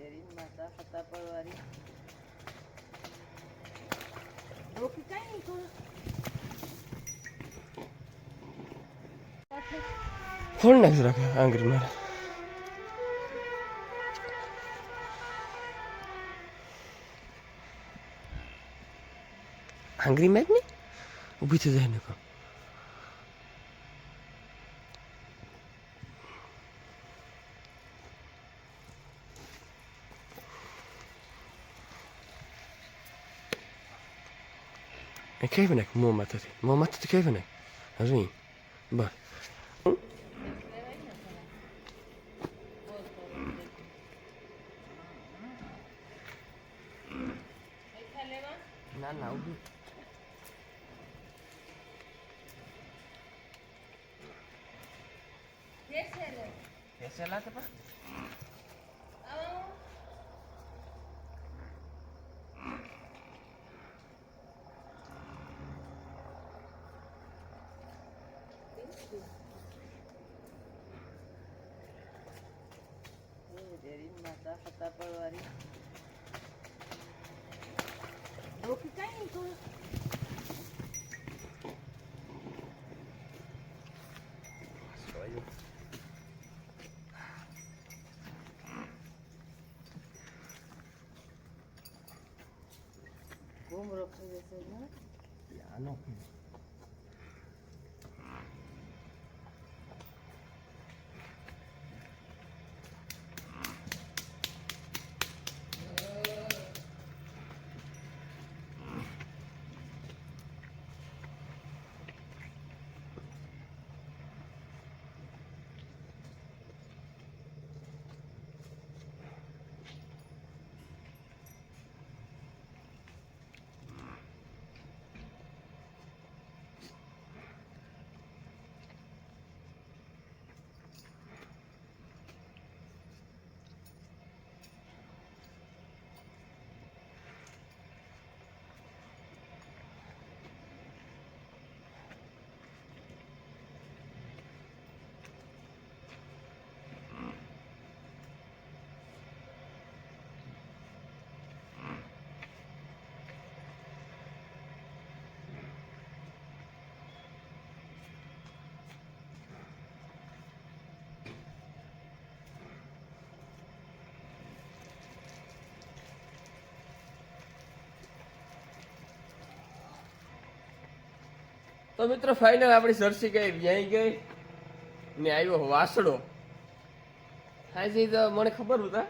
તેરી માતા ફતા પરવારી રોકી કઈ નહીં કોણ ફોન નાખી રાખે આંગરી મારે? આંગળી મેચ ને ઊભી થઈ જાય ને કહો માથાથી મોં માથાથી કેવી નાખ હજુ અહીં. બસ ના ના ઊભી કેસેલા તે પણ તેરી માતા ફતા પરવારી ડોકી કઈ નહીં કોણ ઘૂમ રખી જશે ને આનો તો મિત્રો ફાઇનલ આપણી સરસી ગઈ વ્યાઈ ગઈ? ને આવ્યો વાસડો. હાજી, તો મને ખબર હતા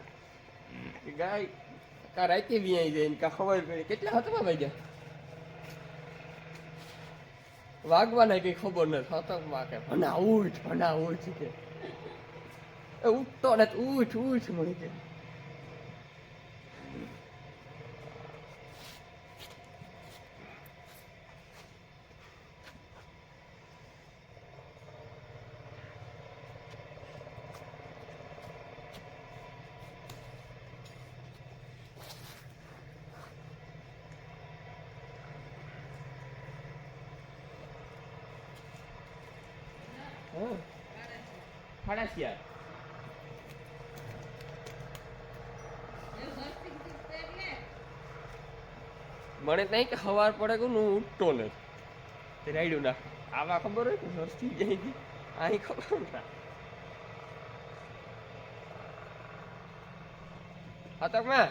કે ગાય કા રાતે વ્યાઈ જાય કા ખબર પડી કેટલા હતા ભાઈ ગયા વાગવાના કઈ ખબર નથી. હતકમાં કે ભના ઉઠ ભના ઉઠ કે. ઉઠતો ને ઉઠ ઉઠ મળી કે. હા ફાડાશિયા મને ત્યાં કે સવાર પડે કે હું ઉઠતો નથી તે રાયડું નાખ. આવા ખબર હોય કે સરસી જાય છે? અહીં ખબર ના હતકમાં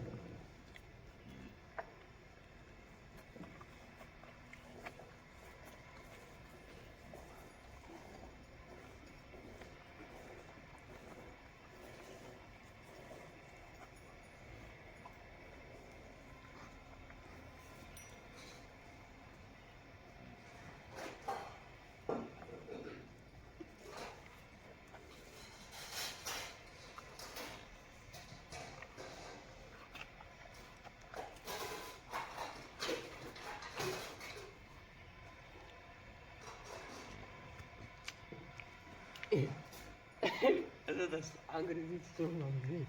હાથલું ગયું હા સી અંગ્રેજી શું અંગ્રેજી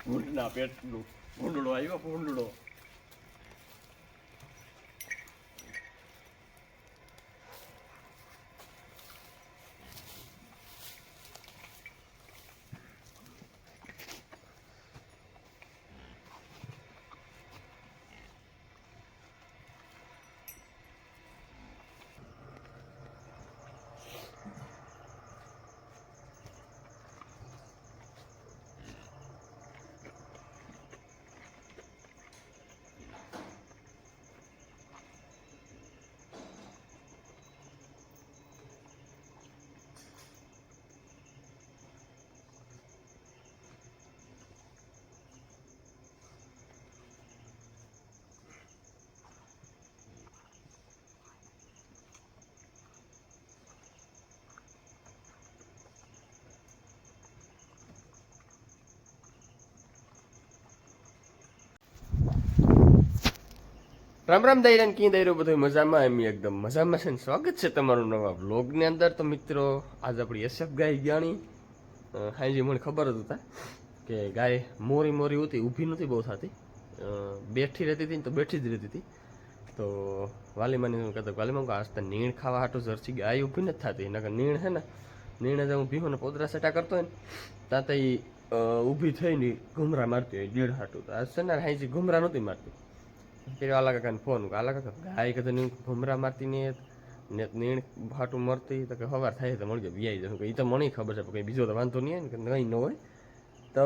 ભૂંડના પેટનું ભૂંડળો આવ્યો ભૂંડળો રામ રામ દૈરાન કી દૈરો બધું મજામાં? એમ એકદમ મજામાં છે ને સ્વાગત છે તમારું નવા વ્લોગની અંદર. તો મિત્રો, આજ આપણી એસએફ ગાય ગાણી હાજી મને ખબર હતા કે ગાય મોરી મોરી હતી ઊભી નહોતી બહુ થતી. બેઠી રહેતી હતી ને તો બેઠી જ રહેતી હતી. તો વાલીમાની હું કહેતો વાલીમાં આજ તો નીણ ખાવા હાટું જરસી ગાય ઊભી નથી થતી. એના નીણ છે ને, નીણે જે હું ભીહોને પોદરા સેટા કરતો હોય ને ત્યાં તો ઊભી થઈને ઘુમરા મારતી હોય નીણ હાટું. તો આજ છે ને હાજી ઘુમરા નહોતી મારતી. પેલો આલા કાકાને ફોન આલા કાકા ગાય કદા નીણ ભમરા મારતી ને ને નીણ ભાટું મરતી તો કે હવાર થાય તો મળજો વ્યાઈ કે એ તો મને ખબર છે કંઈ બીજો તો વાંધો નહીં કે નહીં ન હોય. તો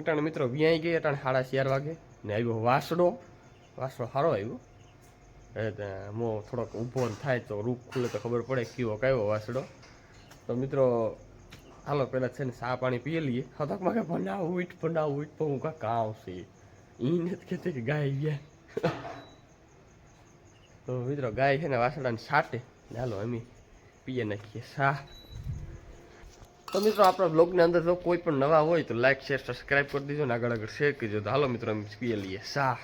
અટાણે મિત્રો વ્યાઈ ગઈ, અટાણે સાડા ચાર વાગે ને આવ્યો વાસડો. વાસડો સારો આવ્યો. એ તે મો થોડોક ઊભો થાય તો રૂપ ખુલે તો ખબર પડે કેવો કયો વાસડો. તો મિત્રો હાલો પહેલાં છે ને સા પાણી પીએ લઈએ. હતકમાં કે બનાવ ઉઠ બનાવ ઉઠ, પણ હું કાંઈ આવશે. છે એ નથી કહેતી કે ગાય ગયા તો મિત્રો ગાય છે ને વાસડાને છાટે. ને હાલો અમે પીએ નાખીએ સા તો મિત્રો આપણા બ્લોગની અંદર જો કોઈ પણ નવા હોય તો લાઈક શેર સબસ્ક્રાઈબ કરી દીજો ને આગળ આગળ શેર કરજો તો હાલો મિત્રો અમે પીએ લઈએ સા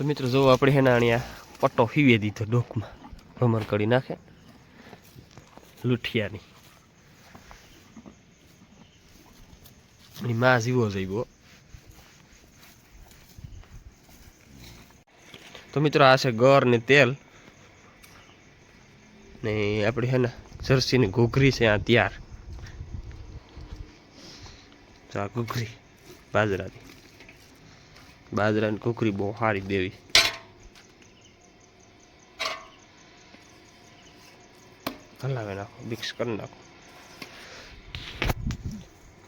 તો મિત્રો જો આપણે હેના અહીંયા પટ્ટો હીવે દીધો ડોકમાં. ભમર કરી નાખે. લૂઠિયાની. એની માં જીવો જઈવો તો મિત્રો આ છે ગર ને તેલ. ને આપણે હે ને જર્સીની ઘૂઘરી છે આ ત્યાર. તો આ ઘૂઘરી, બાજરાની. બાજરાની કુકરી બહુ સારી દેવી. હલાવી નાખો, મિક્સ કરી નાખો.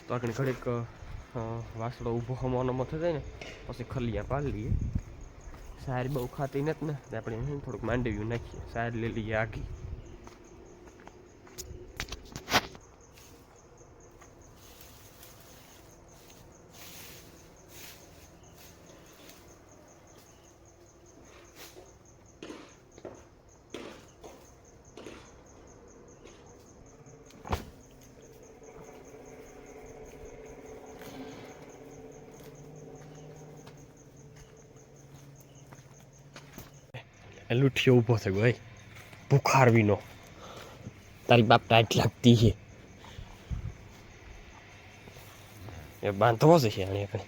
તો આપણે ઘડીક વાસડો ઊભો હમવાનો મથે જાય ને, પછી ખલિયા પાડી લઈએ. સાર બહુ ખાતી નથી ને આપણે થોડુંક માંડવ્યું નાખીએ. સાર લઈ લઈએ આખી એ લૂઠિયો ઊભો થયો, ભાઈ. ભૂખારવીનો. તારી બાપ ટાઈટ લાગતી છે. એ બાંધવો છે છે આને કઈ.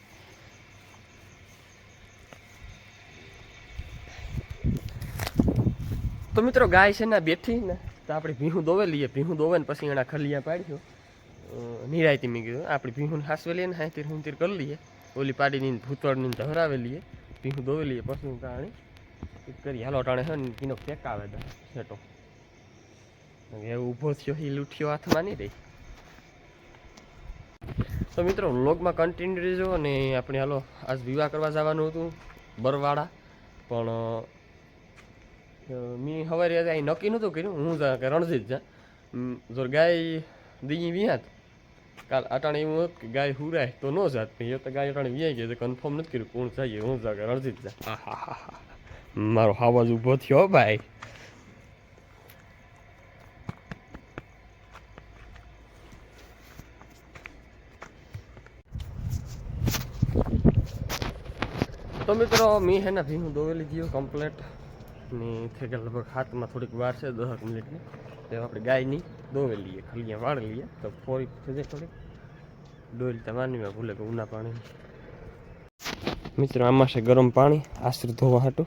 તો મિત્રો ગાય છે ને, બેઠી ને, તો આપણે ભીહું દોવે લઈએ ભીહું દોવે ને પછી એના ખલિયા પાડ્યો. નિરાયતી મેં કીધું, આપણે ભીહું હાસવે લઈએ ને હાથીર હુંતીર કરી લઈએ. ઓલી પાડીની ભૂતળની ધરાવે લઈએ ભીહું દોવે લઈએ પછી ઈ કરી. હાલો ટાણે છે ને આવે તો છેટો એ ઊભો થયો એ લૂઠ્યો હાથમાં નહીં રહી. તો મિત્રો, વ્લોગમાં કન્ટિન્યુ રહેજો અને આપણે હાલો, આજ વિવાહ કરવા જવાનું હતું બરવાડા પણ મેં સવારે અહીં નક્કી નહોતું કર્યું. હું જા કે રણજીત જા. જો ગાય દી વિયાત. કાલ અટાણે એવું હતું કે ગાય હુરાય તો ન જાત. એ તો ગાય અટાણે વિયાઈ ગઈ કન્ફર્મ નથી કર્યું કોણ જાય હું જા કે રણજીત જા. આહાહાહા. મારો આવાજ ઊભો થયો ભાઈ. તો મિત્રો, મેં હે ને ભીનું દોવેલી ગયો કમ્પ્લેટ ને થઈ ગયા લગભગ હાથમાં થોડીક વાર છે, દસ મિનિટની તો આપણે ગાયની દોવે લઈએ ખલીયા વાળી લઈએ. તો ફોરી થઈ જાય થોડીક. ડોલ તમારીમાં ભૂલે કે ઉના પાણી. મિત્રો, આમાં છે ગરમ પાણી, આશરે ધોવા હાટું.